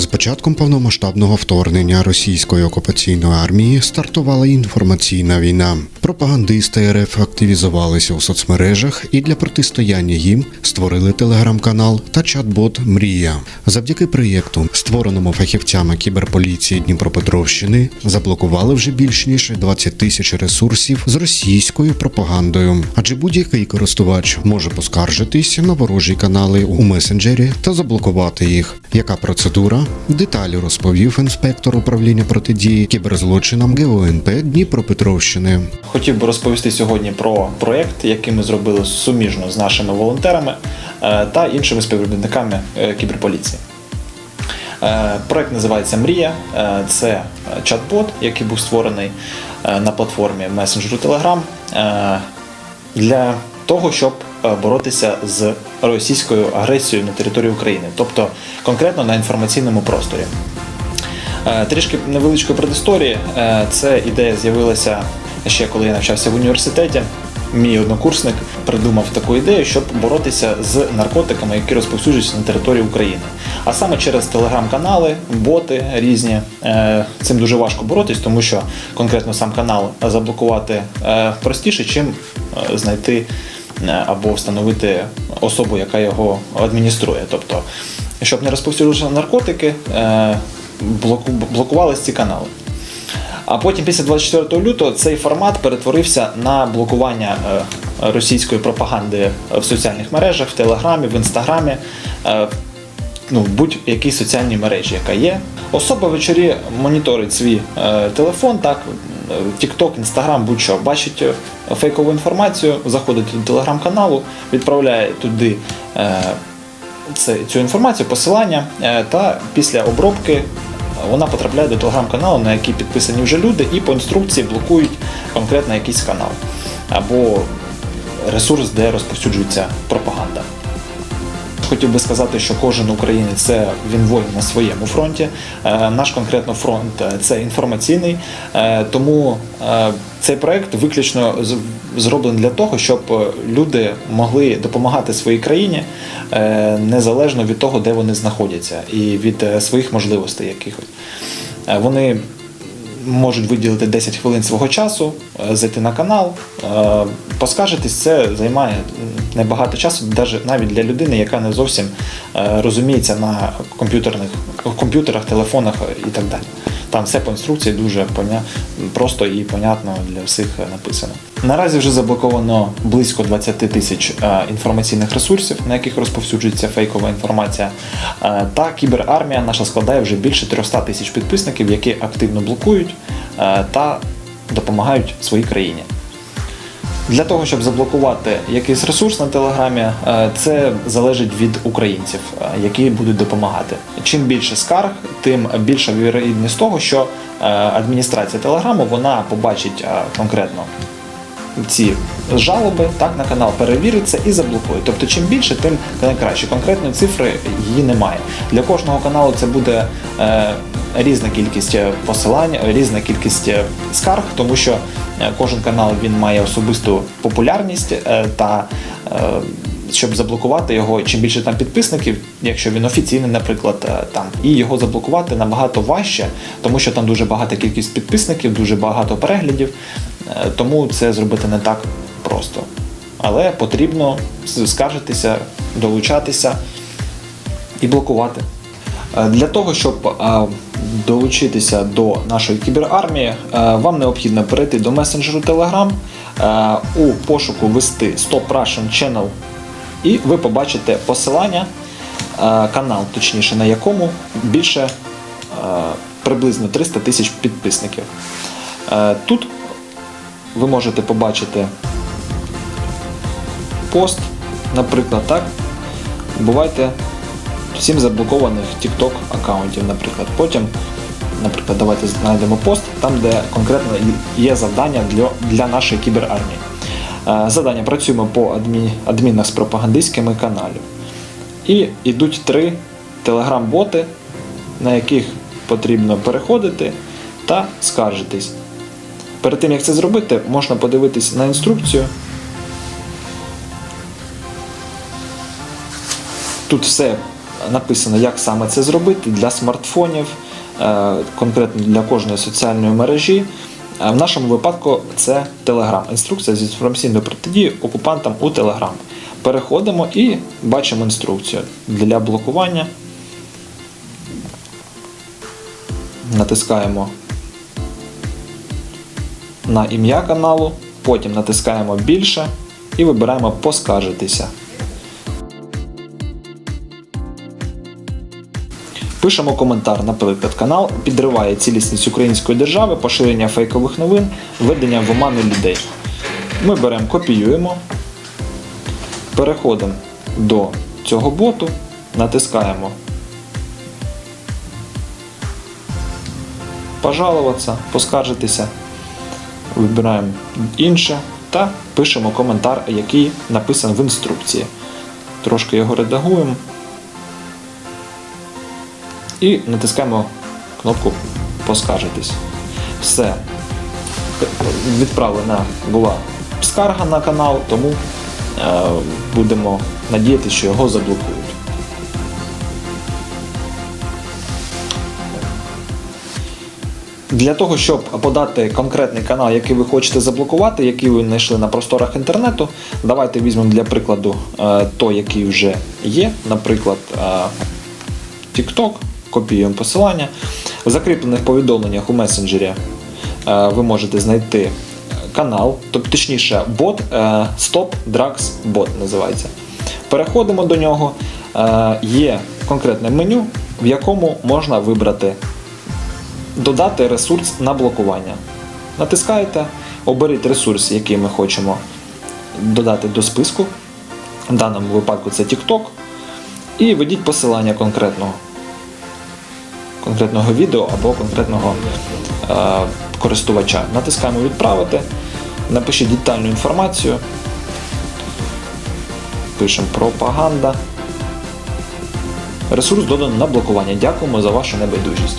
З початком повномасштабного вторгнення російської окупаційної армії стартувала інформаційна війна. Пропагандисти РФ активізувалися у соцмережах і для протистояння їм створили телеграм-канал та чат-бот Мрія. Завдяки проєкту, створеному фахівцями кіберполіції Дніпропетровщини, заблокували вже більш ніж 20 тисяч ресурсів з російською пропагандою. Адже будь-який користувач може поскаржитись на ворожі канали у месенджері та заблокувати їх. Яка процедура? Деталі розповів інспектор управління протидії кіберзлочинам ГУНП Дніпропетровщини. Хотів би розповісти сьогодні про проєкт, який ми зробили суміжно з нашими волонтерами е, та іншими співробітниками е, кіберполіції. Е, Проєкт називається Мрія. Це чат-бот, який був створений на платформі месенджеру Telegram для того, щоб боротися з російською агресією на території України, тобто конкретно на інформаційному просторі. Е, Трішки невеличкої предісторії. Е, Це ідея з'явилася ще коли я навчався в університеті. Мій однокурсник придумав таку ідею, щоб боротися з наркотиками, які розповсюджуються на території України. А саме через телеграм-канали, боти різні. Е, Цим дуже важко боротись, тому що конкретно сам канал заблокувати е, простіше, чим е, знайти е, або встановити особу, яка його адмініструє. Тобто, щоб не розповсюджувалися наркотики, е, блоку- блокувались ці канали. А потім, після 24 лютого, цей формат перетворився на блокування е, російської пропаганди в соціальних мережах, в Телеграмі, в Інстаграмі, е, ну, в будь-якій соціальній мережі, яка є. Особа ввечері моніторить свій е, телефон, так, е, TikTok, Instagram, будь-що, бачить е, фейкову інформацію, заходить до телеграм-каналу, відправляє туди. е, цю інформацію, посилання, е, та після обробки вона потрапляє до телеграм-каналу, на який підписані вже люди, і по інструкції блокують конкретно якийсь канал або ресурс, де розповсюджується пропаганда. Хотів би сказати, що кожен українець це він воїн на своєму фронті. Е, Наш конкретно фронт е, це інформаційний, Е, тому цей проект виключно зроблений для того, щоб люди могли допомагати своїй країні незалежно від того, де вони знаходяться, і від своїх можливостей якихось. Вони можуть виділити 10 хвилин свого часу, е, зайти на канал, е, поскаржитись, це займає небагато часу, навіть- для людини, яка не зовсім е, розуміється на комп'ютерних комп'ютерах, телефонах і так далі. Там все по інструкції дуже просто і понятно для всіх написано. Наразі вже заблоковано близько 20 тисяч е, інформаційних ресурсів, на яких розповсюджується фейкова інформація. Е, Та кіберармія наша складає вже більше 300 тисяч підписників, які активно блокують е, та допомагають своїй країні. Для того, щоб заблокувати якийсь ресурс на телеграмі, е, це залежить від українців, е, які будуть допомагати. Чим більше скарг, тим більша вірогідність того, що е, адміністрація телеграму вона побачить конкретно ці жалоби так на канал перевірить це і заблокує. Тобто, чим більше, тим краще. Конкретної цифри її немає. Для кожного каналу це буде різна кількість е, посилань, різна кількість е, скарг, тому що е, кожен канал він має особисту популярність та. Щоб заблокувати його, чим більше там підписників, якщо він офіційний, наприклад, там і його заблокувати набагато важче, тому що там дуже багата кількість підписників, дуже багато переглядів, тому це зробити не так просто. Але потрібно скаржитися, долучатися і блокувати. Для того, щоб долучитися до нашої кіберармії, е, вам необхідно перейти до месенджеру Telegram, е, у пошуку ввести Stop Russian Channel, і ви побачите посилання, е, канал, точніше, на якому більше приблизно 300 тисяч підписників. Тут ви можете побачити пост, наприклад, так. Бувайте всім заблокованих TikTok аккаунтів, наприклад. Потім, наприклад, давайте знайдемо пост, там, де конкретно є завдання для, для нашої кіберармії. Е, Завдання працюємо по адмі, адмінах з пропагандистськими каналів. І йдуть три телеграм-боти, на яких потрібно переходити та скаржитись. Перед тим як це зробити, можна подивитись на інструкцію. Тут все написано, як саме це зробити для смартфонів, е, конкретно для кожної соціальної мережі. В нашому випадку це Telegram. Інструкція з інформаційної протидії окупантам у Telegram. Переходимо і бачимо інструкцію для блокування. Натискаємо на ім'я каналу, потім натискаємо більше і вибираємо поскаржитися. Пишемо коментар, наприклад, канал підриває цілісність української держави, поширення фейкових новин, введення в оману людей. Ми беремо, копіюємо, переходимо до цього боту, натискаємо пожалуватися, поскаржитися, вибираємо інше та пишемо коментар, який написаний в інструкції. Трошки його редагуємо і натискаємо кнопку Поскаржитись. Все. Відправлена була скарга на канал, тому е, будемо надіятися, що його заблокують. Для того, щоб подати конкретний канал, який ви хочете заблокувати, який ви знайшли на просторах інтернету, давайте візьмемо для прикладу е, той, який вже є, наприклад, е, TikTok, копіюємо посилання. В закріплених повідомленнях у месенджері е, ви можете знайти канал, тобто точніше бот е, Stop Drugs Bot називається. Переходимо до нього. Е, Є конкретне меню, в якому можна вибрати додати ресурс на блокування. Натискаєте, оберіть ресурс, який ми хочемо додати до списку. В даному випадку це TikTok. І введіть посилання конкретного, конкретного відео або конкретного е, користувача. Натискаємо відправити, напишіть детальну інформацію. Пишемо пропаганда. Ресурс додано на блокування. Дякуємо за вашу небайдужість.